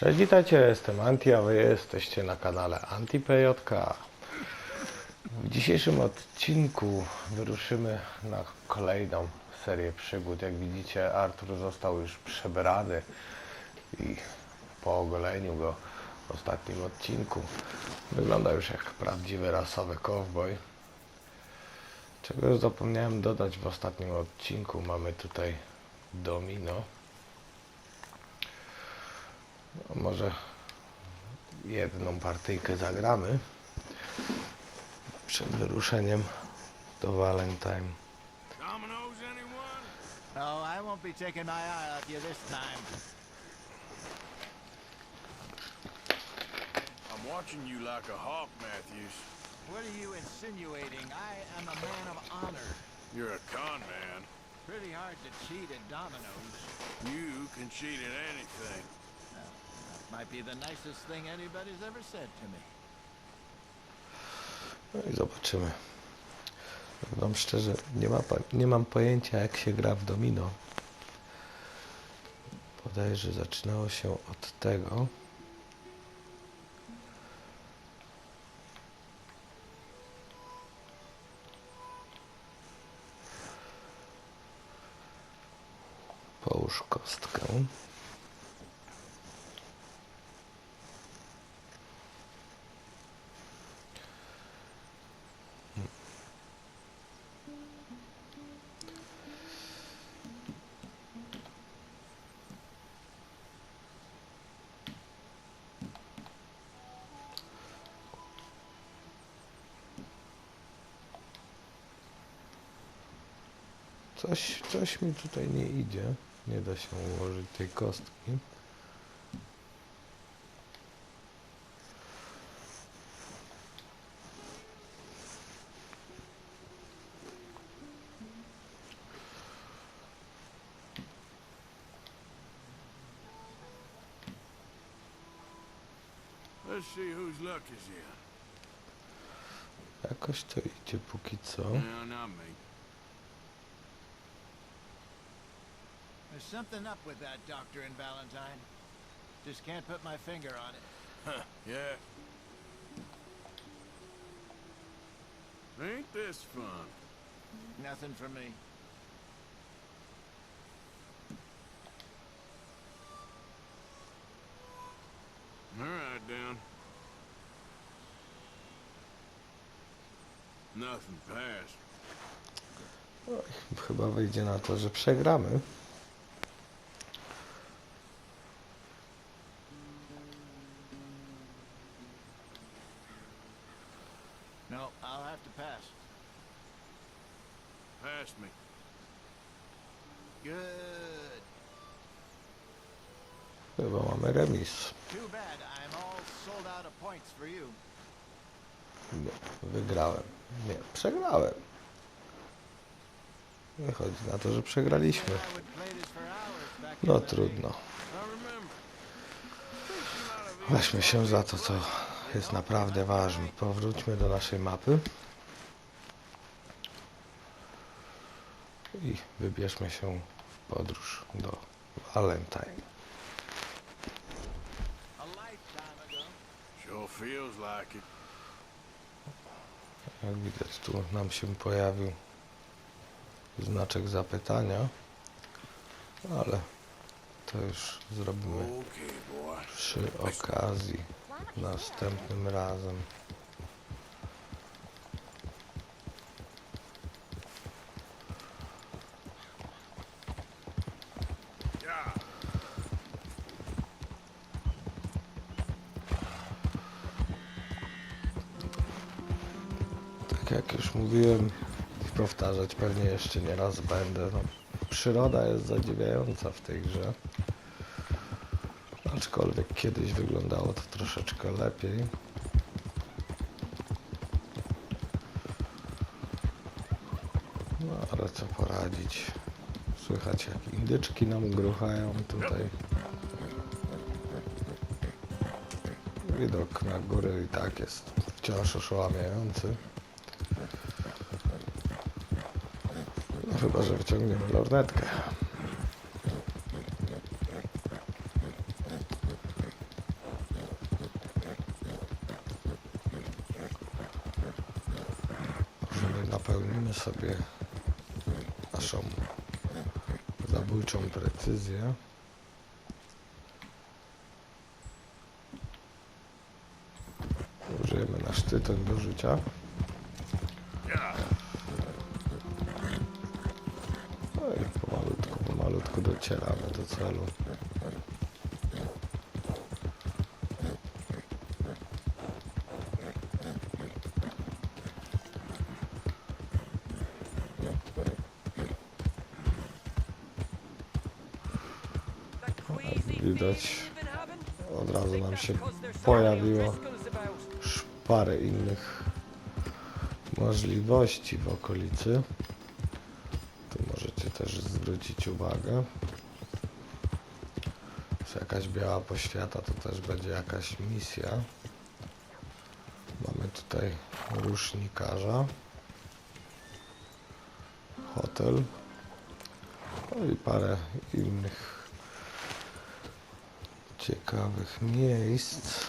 Cześć, witajcie, jestem Anti, a wy jesteście na kanale AntiPJK. W dzisiejszym odcinku wyruszymy na kolejną serię przygód. Jak widzicie, Artur został już przebrany i po ogoleniu go w ostatnim odcinku wygląda już jak prawdziwy rasowy cowboy. Czego zapomniałem dodać w ostatnim odcinku, mamy tutaj domino. No, może jedną partyjkę zagramy przed wyruszeniem do Valentine. Oh, I won't be taking my eye off you this time. I'm watching you like a hawk, Matthews. What are you insinuating? I am a man of honor. You're a con man. Pretty hard to cheat at dominoes. You can cheat at anything. No i zobaczymy. Wam szczerze, nie, ma, nie mam pojęcia jak się gra w domino. Podejrzę, zaczynało się od tego. Połóż kostkę. Coś, mi tutaj nie idzie. Nie da się ułożyć tej kostki. Let's see whose luck is in. Jakoś to idzie póki co. There's something up with that doctor in Valentine. Just can't put my finger on it. Huh, yeah. Ain't this fun? Nothing for me. All right, Dan. Nothing passed. Oj, chyba wyjdzie na to, że przegramy. Nie, wygrałem. Nie, przegrałem. Wychodzi na to, że przegraliśmy. No trudno. Weźmy się za to, co jest naprawdę ważne. Powróćmy do naszej mapy. I wybierzmy się w podróż do Valentine. Sure feels like it. Jak widać, tu nam się pojawił znaczek zapytania, ale to już zrobimy przy okazji następnym razem. Jak już mówiłem powtarzać pewnie jeszcze nie raz będę, no, przyroda jest zadziwiająca w tej grze. Aczkolwiek kiedyś wyglądało to troszeczkę lepiej. No ale co poradzić. Słychać jak indyczki nam gruchają tutaj. Widok na górę i tak jest wciąż oszałamiający. Chyba, że wyciągniemy lornetkę. napełnimy sobie naszą zabójczą precyzję. Użyjemy nasz tytoń do życia. Docieramy do celu. Widać, od razu nam się pojawiło parę innych możliwości w okolicy. Możecie też zwrócić uwagę. Jest jakaś biała poświata, to też będzie jakaś misja. Mamy tutaj rusznikarza. Hotel. No i parę innych ciekawych miejsc.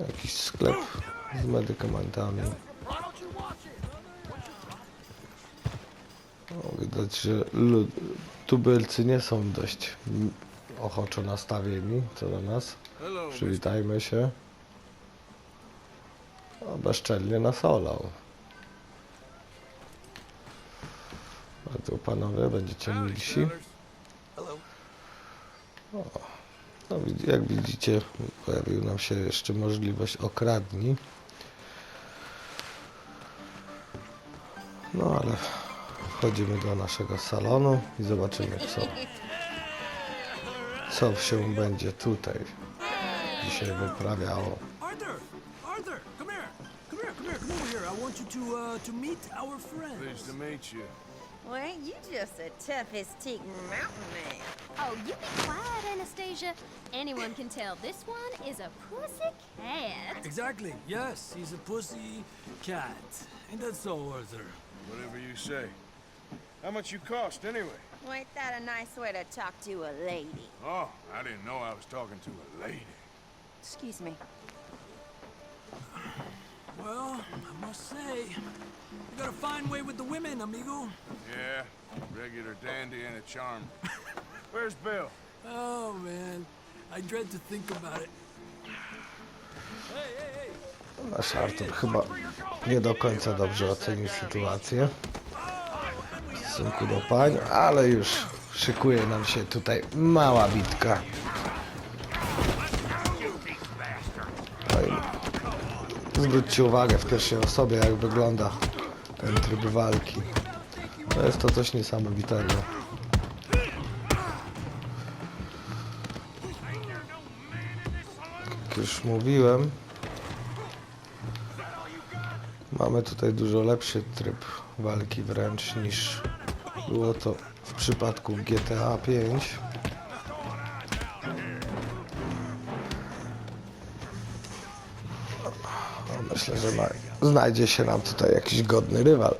Jakiś sklep z medykamentami. O, widać, że tubylcy nie są dość ochoczo nastawieni co do nas. Przywitajmy się. O, bezczelnie nas olał. A tu panowie będziecie milsi. fellas. No, jak widzicie, pojawił nam się jeszcze możliwość okradni. No ale wchodzimy do naszego salonu i zobaczymy co, co się będzie tutaj dzisiaj wyprawiało. Arthur! Arthur! Come here! Come here, come here, come over here. I want you to uh, to meet our friends. Pleased to meet you. Well, ain't you just the toughest Teton mountain man? Oh, you be quiet, Anastasia. Anyone can tell this one is a pussy cat. Exactly. Yes, he's a pussy cat. Ain't that so, Arthur? Whatever you say. How much you cost, anyway? Well, ain't that a nice way to talk to a lady? Oh, I didn't know I was talking to a lady. Excuse me. Well, I must say, you got a fine way with the women, amigo. Yeah, regular dandy and a charm. Where's Bill? Oh man, I dread to think about it. Hey, hey, hey! Nasz Artur chyba nie do końca dobrze ocenił sytuację w stosunku do pań, ale już szykuje nam się tutaj mała bitka. Oj, Zwróćcie uwagę w pierwszej osobie, jak wygląda ten tryb walki. To jest to coś niesamowitego. Jak już mówiłem, Mamy tutaj dużo lepszy tryb walki wręcz niż było to w przypadku GTA 5. No, myślę, że znajdzie się nam tutaj jakiś godny rywal.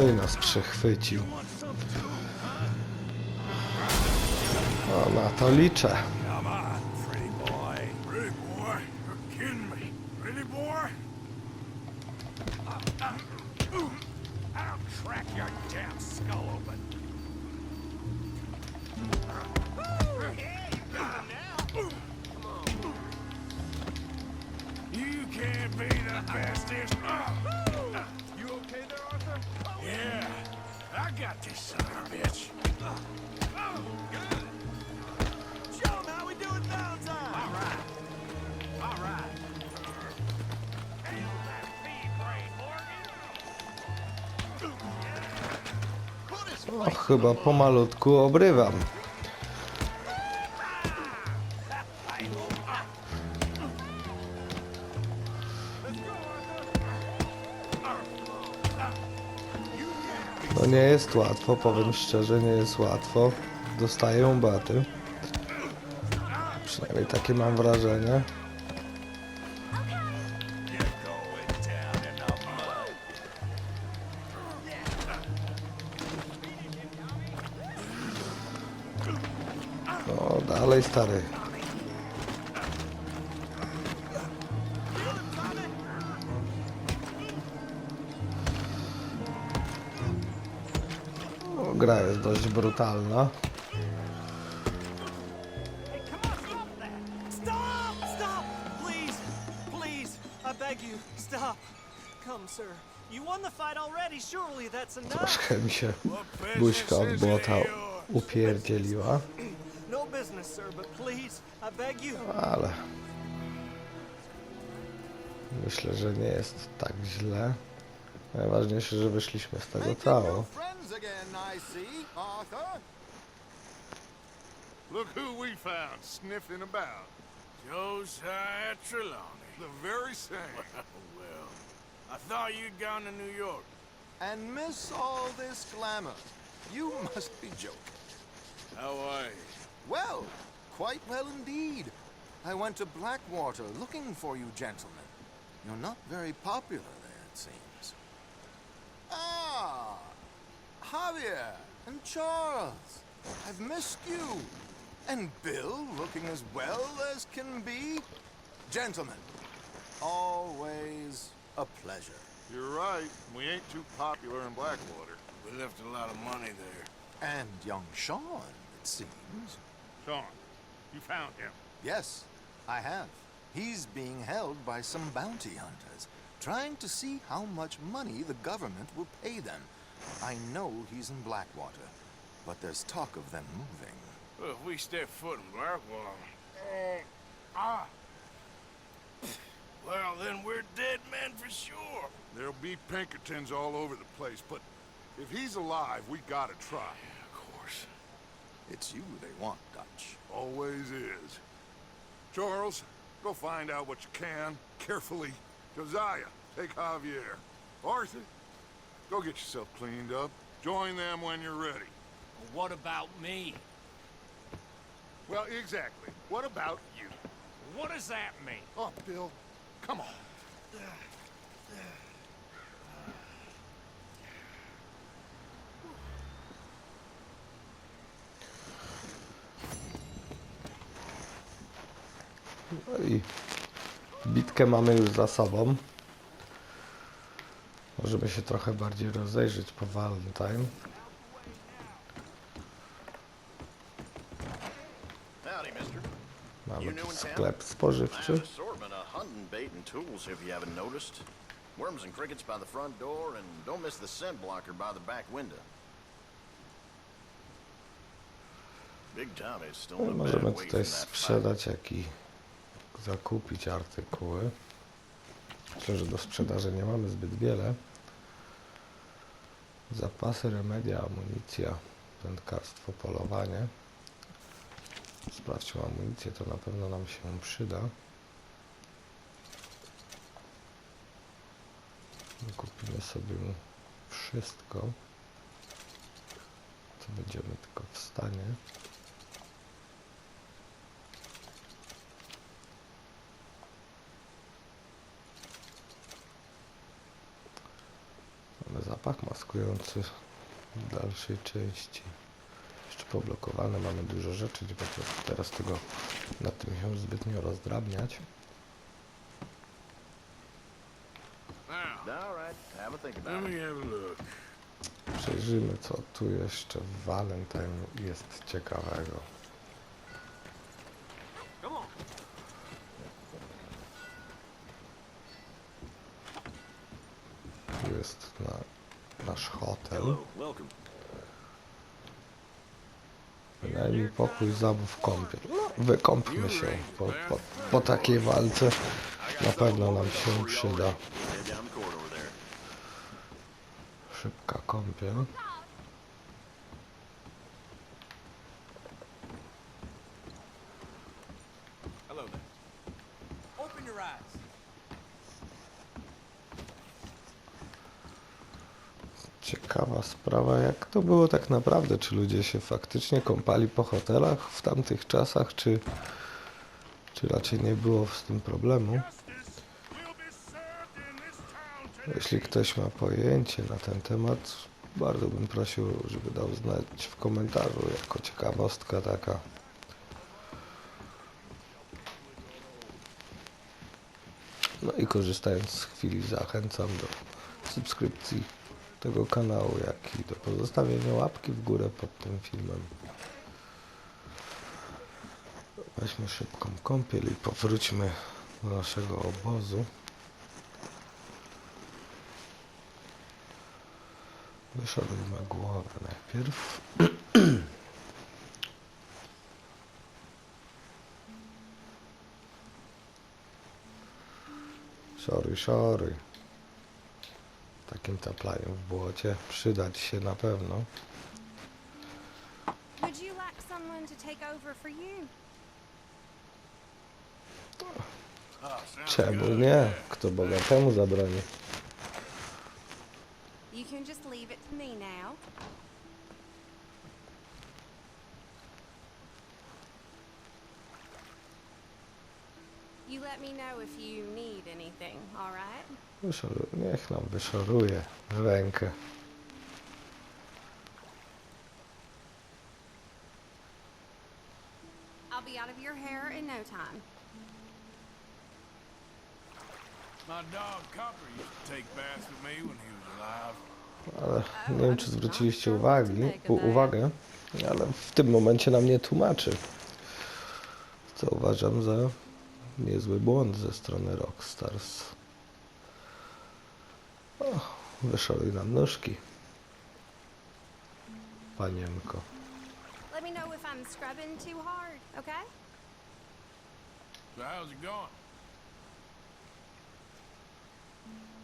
No nas przechwycił. O, na to liczę. Can't be the bestest. I got this son of a bitch. Show 'em how we do it Valentine! All right. All right. Hail that feed brain, Morgan. O, chyba pomalutku obrywam. Nie jest łatwo, powiem szczerze, nie jest łatwo. Dostaję baty. Przynajmniej takie mam wrażenie. No, dalej stary. Already. Surely that's enough. Troszkę mi się buźka od błota upierdzieliła, ale myślę, że nie jest tak źle. Najważniejsze, że wyszliśmy z tego cało. friends again, I see, Arthur. Look who we found sniffing about. Josiah Trelawney. The very same. well, I thought you'd gone to New York. And miss all this glamour. You must be joking. How are you? Well, quite well indeed. I went to Blackwater looking for you gentlemen. You're not very popular there, it seems. Ah, Javier and Charles. I've missed you. And Bill looking as well as can be. Gentlemen, always a pleasure. You're right. We ain't too popular in Blackwater. We left a lot of money there. And young Sean, it seems. Sean, you found him. Yes, I have. He's being held by some bounty hunters, trying to see how much money the government will pay them. I know he's in Blackwater, but there's talk of them moving. Well, if we step foot in Blackwater. Oh, ah. Well, then we're dead men for sure. There'll be Pinkertons all over the place, but if he's alive, we gotta try. Of course. It's you they want, Dutch. Always is. Charles, go find out what you can, carefully. Josiah, take Javier. Arthur, go get yourself cleaned up. Join them when you're ready. What about me? Well, exactly. What about you? What does that mean? Oh, Bill, come on. No i bitkę mamy już za sobą. Możemy się trochę bardziej rozejrzeć po Valentine. Mamy tu sklep spożywczy. Worms and crickets by the front door, and don't miss the scent blocker by the back window. Big Tommy's still No, możemy tutaj sprzedać, jak i zakupić artykuły. Myślę, że do sprzedaży nie mamy zbyt wiele. Zapasy, remedia, amunicja, wędkarstwo, polowanie. Sprawdźmy amunicję, to na pewno nam się przyda. Kupimy sobie wszystko, co będziemy tylko w stanie. Zapach maskujący w dalszej części. Jeszcze poblokowane, mamy dużo rzeczy, nie będę teraz tego nad tym się zbytnio rozdrabniać. Przejrzymy co tu jeszcze w Valentine jest ciekawego. Come on. Tu jest na, nasz hotel. welcome. Bynajmniej pokój, zabów, kąpiel. No, wykąpmy się po, po, po takiej walce. Na pewno nam się przyda. Szybka kąpiel. Hello there. Open your eyes. Ciekawa sprawa, jak to było tak naprawdę? Czy ludzie się faktycznie kąpali po hotelach w tamtych czasach, czy, czy raczej nie było z tym problemu? Jeśli ktoś ma pojęcie na ten temat, bardzo bym prosił, żeby dał znać w komentarzu, jako ciekawostka taka. No i korzystając z chwili zachęcam do subskrypcji tego kanału, jak i do pozostawienia łapki w górę pod tym filmem. Weźmy szybką kąpiel i powróćmy do naszego obozu. Wyszarujmy głowę najpierw. Szoruj, szoruj. Takim taplaniem w błocie przydać się na pewno. Czemu nie? Kto bogatemu zabroni? You can just leave it to me now. You let me know if you need anything, all right? Wyszoruj, niech nam wyszoruje rękę. I'll be out of your hair in no time. My dog Copper used to take baths with me when he was alive. Ale nie wiem, czy zwróciliście uwagi, u, uwagę, ale w tym momencie nam nie tłumaczy. Co uważam za niezły błąd ze strony Rockstars. Oh, o, wyszoruj nam nóżki. Panienko. Let me know if I'm scrubbing too hard, okay? So how's it going?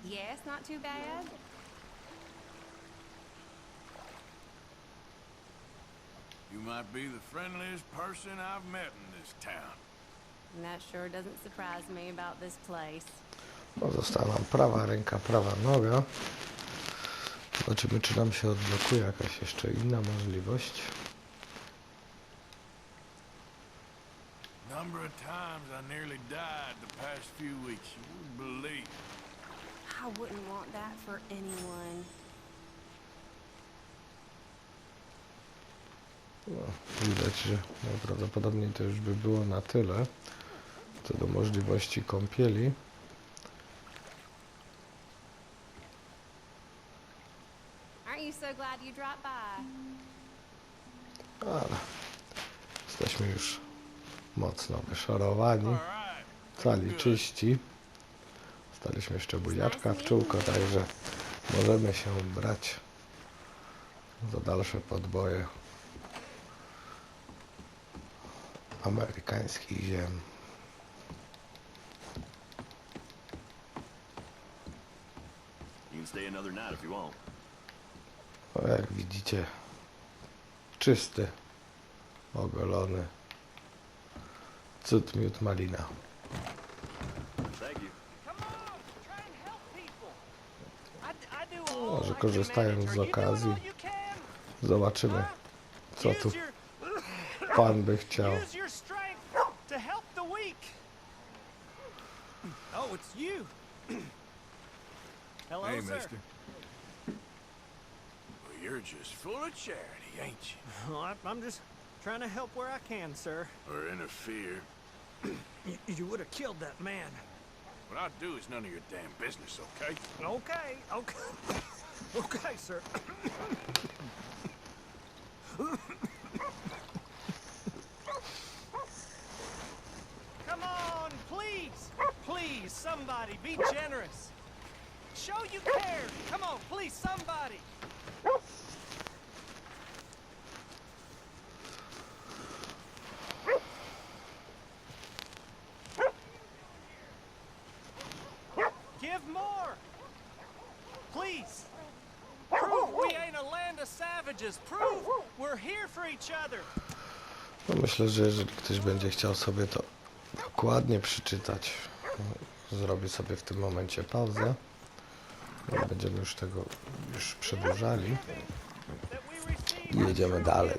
Yes, not too bad. You might be the friendliest person I've met in this town. And that sure doesn't surprise me about this place. Pozostała nam prawa ręka, prawa noga. Zobaczymy, czy nam się odblokuje jakaś jeszcze inna możliwość. Number of times I nearly died the past few weeks. You wouldn't believe. I wouldn't want that for anyone. No, widać, że najprawdopodobniej to już by było na tyle co do możliwości kąpieli. Aren't you so glad you dropped by? Ale jesteśmy już mocno wyszorowani, cali czyści. Staliśmy jeszcze buziaczka w czółko, także możemy się brać za dalsze podboje amerykańskich ziem. Jak widzicie, czysty, ogolony, cud miód malina. Thank you. Come on, try and help people. I, I do all Może korzystając z okazji, zobaczymy, co tu pan by chciał. Oh, it's you. Hello, Hey, sir. mister. Well, you're just full of charity, ain't you? Well, I, I'm just trying to help where I can, sir. Or interfere. You, you would have killed that man. What I do is none of your damn business, okay? Okay, okay. Okay, sir. Come on, please. Please, somebody, be generous. Show you care. Come on, please, somebody. No myślę, że jeżeli ktoś będzie chciał sobie to dokładnie przeczytać, zrobię sobie w tym momencie pauzę. Nie będziemy już tego już przedłużali. I jedziemy dalej.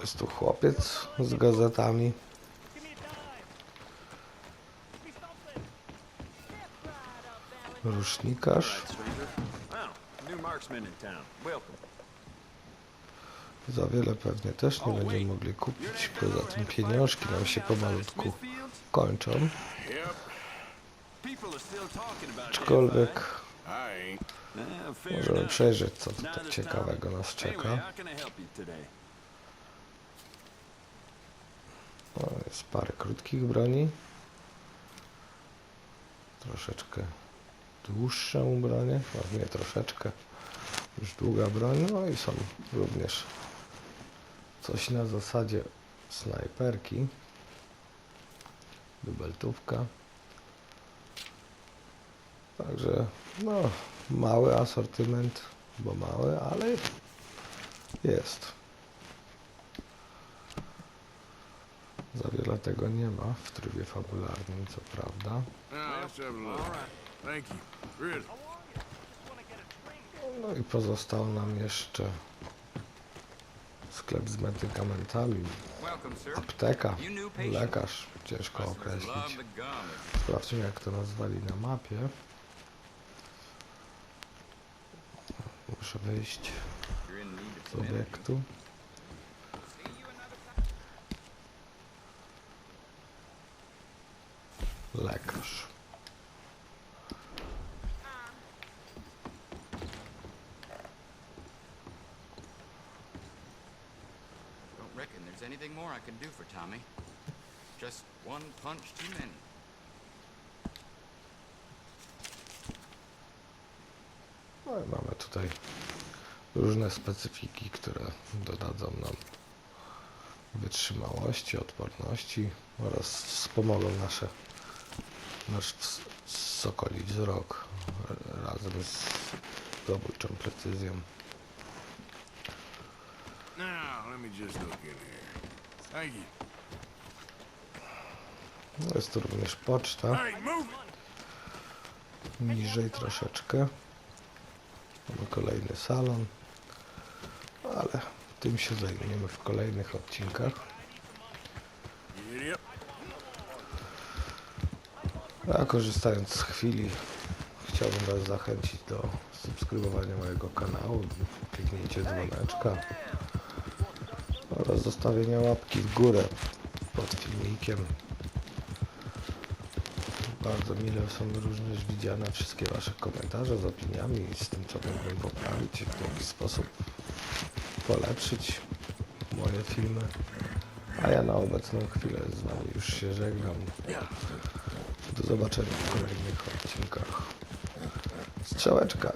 Jest tu chłopiec z gazetami. Give me a dime. Give me something. Rusznikarz. Za wiele pewnie też nie będziemy mogli kupić. Poza tym pieniążki nam się pomalutku kończą. Aczkolwiek możemy przejrzeć co tutaj Neither's ciekawego nas czeka. O, jest parę krótkich broni. Troszeczkę dłuższe bronie. No, nie troszeczkę. Już długa broń. No i są również coś na zasadzie snajperki. Dubeltówka. Także no mały asortyment, bo mały, ale jest. Za wiele tego nie ma w trybie fabularnym, co prawda. You. Really. No i pozostał nam jeszcze sklep z medykamentami, apteka, lekarz, ciężko określić. Sprawdźmy jak to nazwali na mapie. Muszę wyjść z obiektu. Lekarz. Don't reckon there's anything more I can do for Tommy. Just one punch too many. No i mamy tutaj różne specyfiki, które dodadzą nam wytrzymałości, odporności oraz wspomogą nasze nasz ws- sokoli wzrok razem z zabójczą precyzją. You. No jest tu również poczta, niżej troszeczkę. Mamy kolejny salon, ale tym się zajmiemy w kolejnych odcinkach. A korzystając z chwili, chciałbym Was zachęcić do subskrybowania mojego kanału, kliknięcie dzwoneczka oraz zostawienia łapki w górę pod filmikiem. Bardzo mile są również widziane wszystkie Wasze komentarze z opiniami i z tym, co mógłbym poprawić i w jaki sposób polepszyć moje filmy. A ja na obecną chwilę z Wami już się żegnam. Do zobaczenia w kolejnych odcinkach. Strzałeczka.